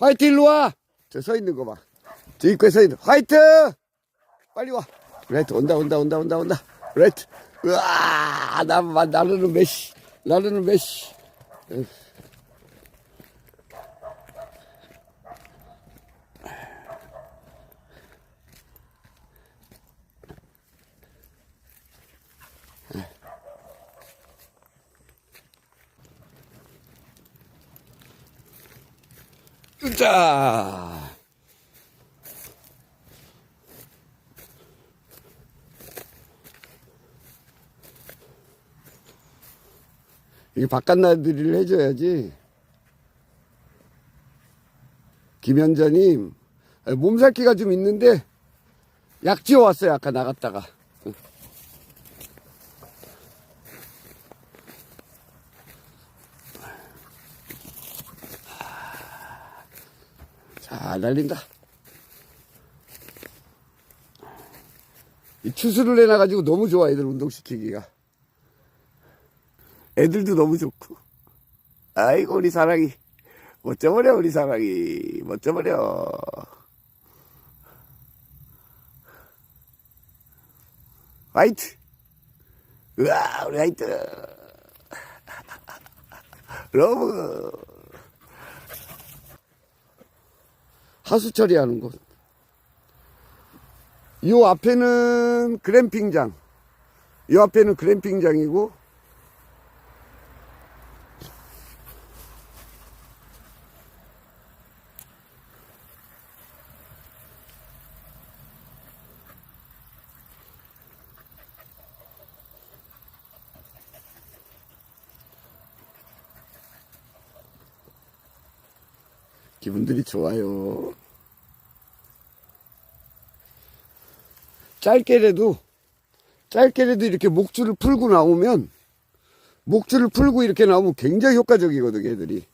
화이트 일로 와. 저 서 있는 거 봐. 저 입구에 서 있는 화이트. 빨리 와. 라이트 온다 온다 온다 온다 온다. 라이트. 으아 나 마- 나르는 메시. 나르는 메시. 자. 이게 바깥 나들이를 해줘야지. 김현자님, 아, 몸살기가 좀 있는데, 약 지어 왔어요, 아까 나갔다가. 잘 날린다. 이 추수를 해놔가지고 너무 좋아, 애들 운동시키기가. 애들도 너무 좋고. 아이고, 우리 사랑이. 멋져버려, 우리 사랑이. 멋져버려. 화이트. 으아, 우리 화이트. 러브. 하수 처리하는 곳. 요 앞에는 그램핑장. 요 앞에는 그램핑장이고, 기분들이 좋아요. 짧게라도, 짧게라도 이렇게 목줄을 풀고 나오면, 목줄을 풀고 이렇게 나오면 굉장히 효과적이거든, 애들이.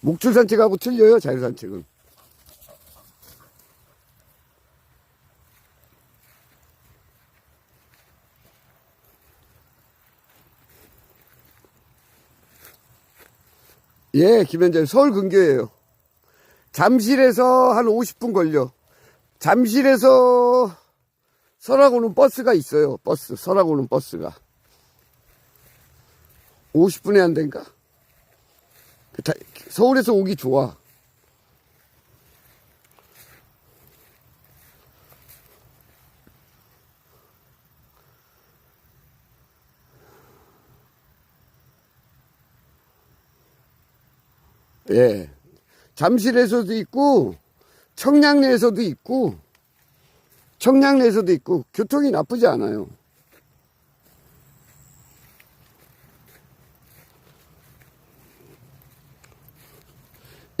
목줄 산책하고 틀려요, 자유 산책은. 예, 김현재 서울 근교예요. 잠실에서 한 50분 걸려. 잠실에서 설악 오는 버스가 있어요. 버스, 설악 오는 버스가. 50분에 한 대인가? 그 다- 서울에서 오기 좋아. 예. 잠실에서도 있고, 청량리에서도 있고, 청량리에서도 있고, 교통이 나쁘지 않아요.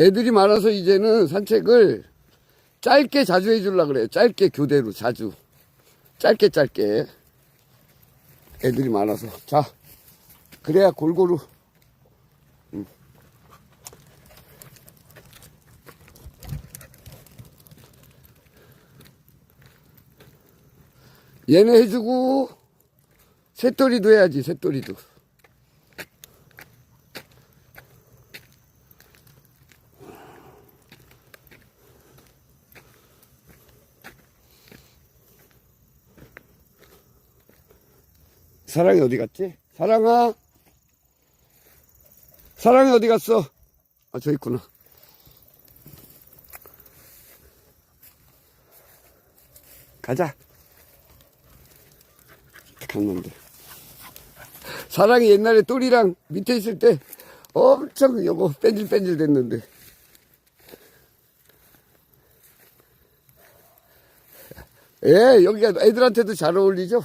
애들이 많아서 이제는 산책을 짧게 자주 해주려고 그래요. 짧게 교대로 자주. 짧게 짧게. 애들이 많아서. 자, 그래야 골고루 얘네 해주고 새돌이도 해야지 새돌이도 사랑이 어디 갔지? 사랑아 사랑이 어디 갔어? 아 저 있구나 가자 강남들. 사랑이 옛날에 똘이랑 밑에 있을 때 엄청 요거 뺀질뺀질 됐는데. 예, 여기가 애들한테도 잘 어울리죠?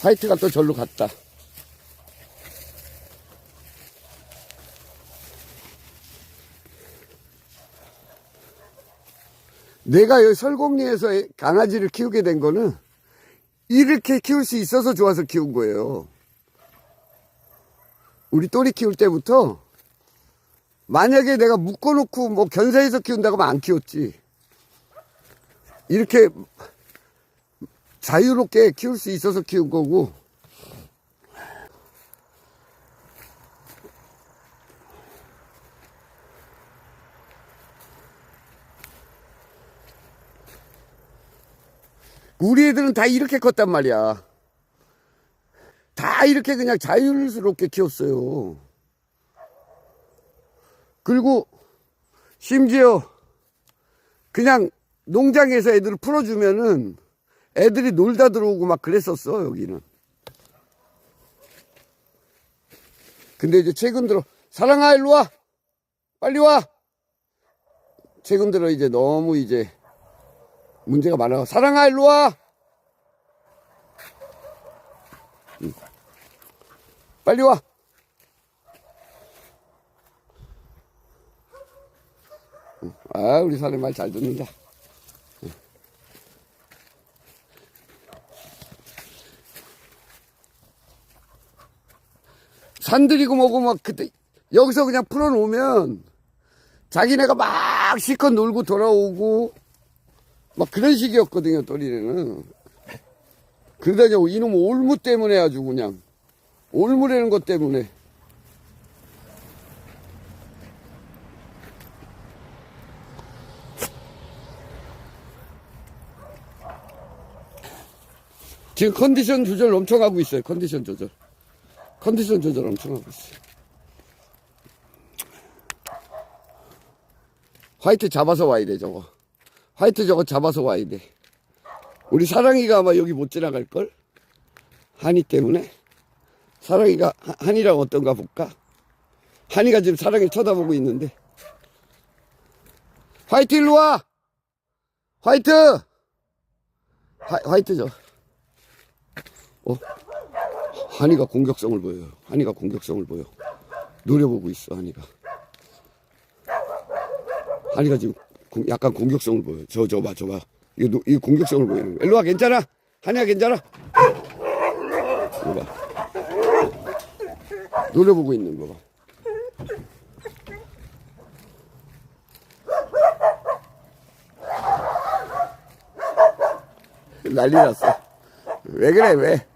화이트가 또 절로 갔다. 내가 여기 설곡리에서 강아지를 키우게 된 거는 이렇게 키울 수 있어서 좋아서 키운 거예요. 우리 또리 키울 때부터 만약에 내가 묶어놓고 뭐 견사해서 키운다고 하면 안 키웠지. 이렇게 자유롭게 키울 수 있어서 키운 거고. 우리 애들은 다 이렇게 컸단 말이야. 다 이렇게 그냥 자유스럽게 키웠어요. 그리고 심지어 그냥 농장에서 애들을 풀어주면은 애들이 놀다 들어오고 막 그랬었어, 여기는. 근데 이제 최근 들어, 사랑아, 일로 와! 빨리 와! 최근 들어 이제 너무 이제 문제가 많아. 사랑아, 일로 와! 응. 빨리 와! 응. 아, 우리 사람 말 잘 듣는다. 산들이고 뭐고 막 그때 여기서 그냥 풀어놓으면 자기네가 막 실컷 놀고 돌아오고 막 그런 식이었거든요, 또리네는. 그러다 이제 이놈 올무 때문에 아주 그냥 올무라는 것 때문에 지금 컨디션 조절 엄청 하고 있어요. 컨디션 조절. 컨디션 조절 엄청 하고 있어요. 화이트 잡아서 와야 돼, 저거. 화이트 저거 잡아서 와야 돼. 우리 사랑이가 아마 여기 못 지나갈걸? 한이 때문에? 사랑이가, 하- 한이랑 어떤가 볼까? 한이가 지금 사랑이 쳐다보고 있는데. 화이트 일로 와! 화이트! 화, 화이트 저. 어? 한이가 공격성을 보여요. 한이가 공격성을 보여. 노려보고 있어, 한이가. 한이가 지금 공- 약간 공격성을 보여. 저, 저 봐, 저 봐. 노- 이거 공격성을 보이는 거야. 일로 와, 괜찮아? 한이야, 괜찮아? 이거 봐. 노려보고 있는 거 봐. 난리 났어. 왜 그래, 왜?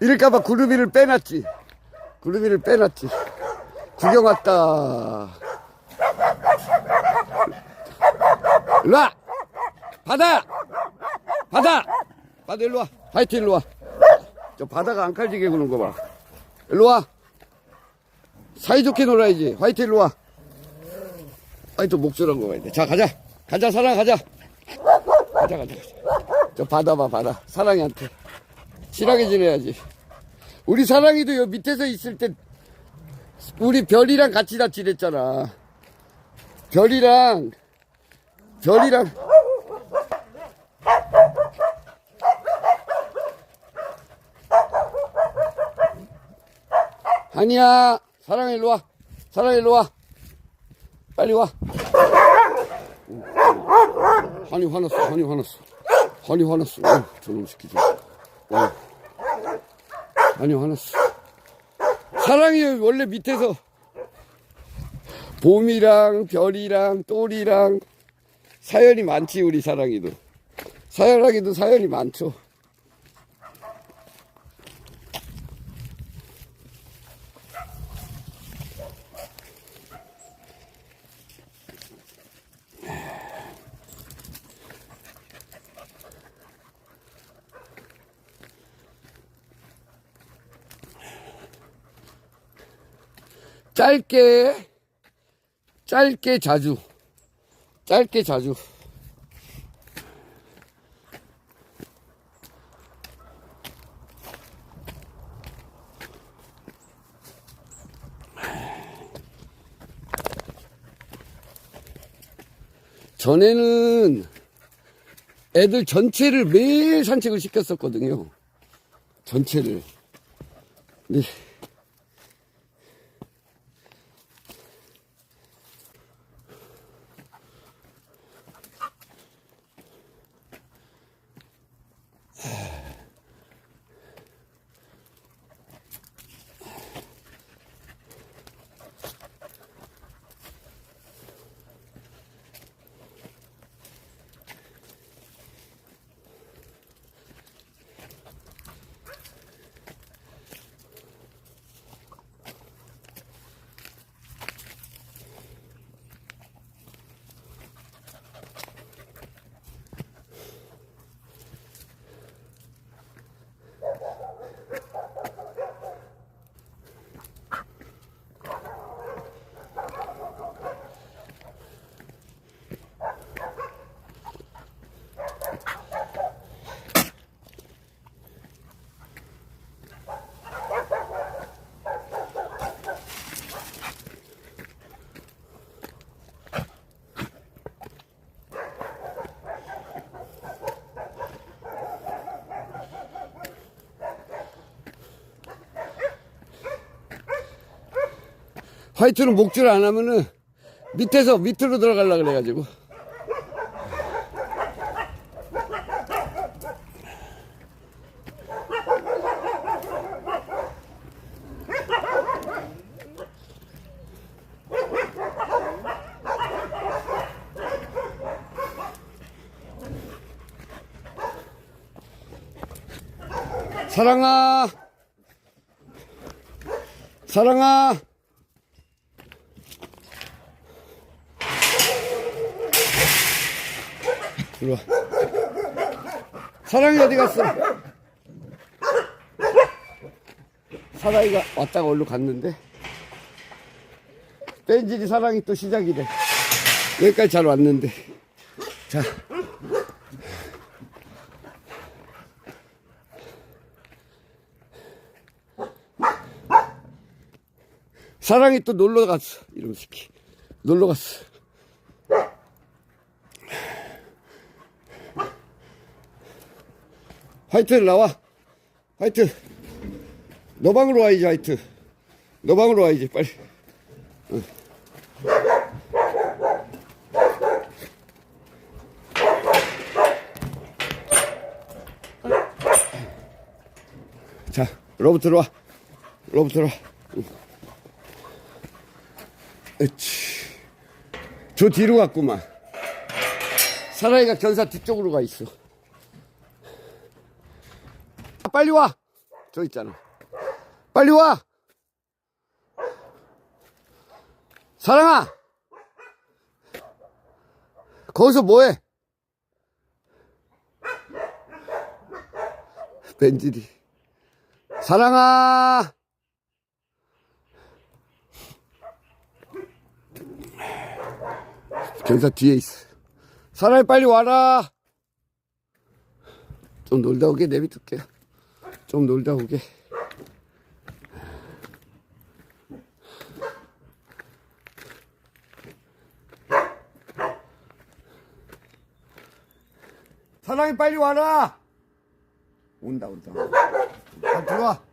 이럴까봐 구르비를 빼놨지. 구르비를 빼놨지. 구경 왔다. 일로 와! 바다! 바다! 바다 일로 와. 화이트 일로 와. 저 바다가 안 칼지게 구는 거 봐. 일로 와. 사이좋게 놀아야지. 화이트 일로 와. 화이트 목줄한 거 봐야 돼. 자, 가자. 가자, 사랑 가자. 가자, 가자, 가자. 저 바다 봐, 바다. 사랑이한테. 친하게 지내야지. 우리 사랑이도 요 밑에서 있을 때, 우리 별이랑 같이 다 지냈잖아. 별이랑, 별이랑, 아니야. 사랑이 일로 와. 사랑이 일로 와. 빨리 와. 한이 화났어. 한이 화났어. 한이 화났어. 어, 저놈 시키지. 어. 한이 화났어. 사랑이 원래 밑에서 봄이랑 별이랑 똘이랑 사연이 많지 우리 사랑이도. 사연하기도 사연이 많죠. 짧게 짧게 자주 짧게 자주 전에는 애들 전체를 매일 산책을 시켰었거든요. 전체를. 근 화이트는 목줄 안 하면은 밑에서 밑으로 들어가려 그래가지고. 사랑아 사랑아 이리 와 사랑이 어디 갔어 사랑이가 왔다가 얼른 갔는데 뺀질이 사랑이 또 시작이래 여기까지 잘 왔는데 자 사랑이 또 놀러 갔어. 이런 새끼. 놀러 갔어. 화이트 나와. 화이트. 너 방으로 와야지, 화이트. 너 방으로 와야지, 빨리. 응. 자, 로봇 들어와. 로봇 들어와. 으치. 저 뒤로 갔구만. 사라이가 견사 뒤쪽으로 가 있어. 아, 빨리 와. 저 있잖아. 빨리 와. 사랑아. 거기서 뭐해? 벤질이. 사랑아. 견사 뒤에 있어. 사람이 빨리 와라. 좀 놀다 오게 내비둘게. 좀 놀다 오게. 사랑이 빨리 와라. 온다 온다. 아, 들어와.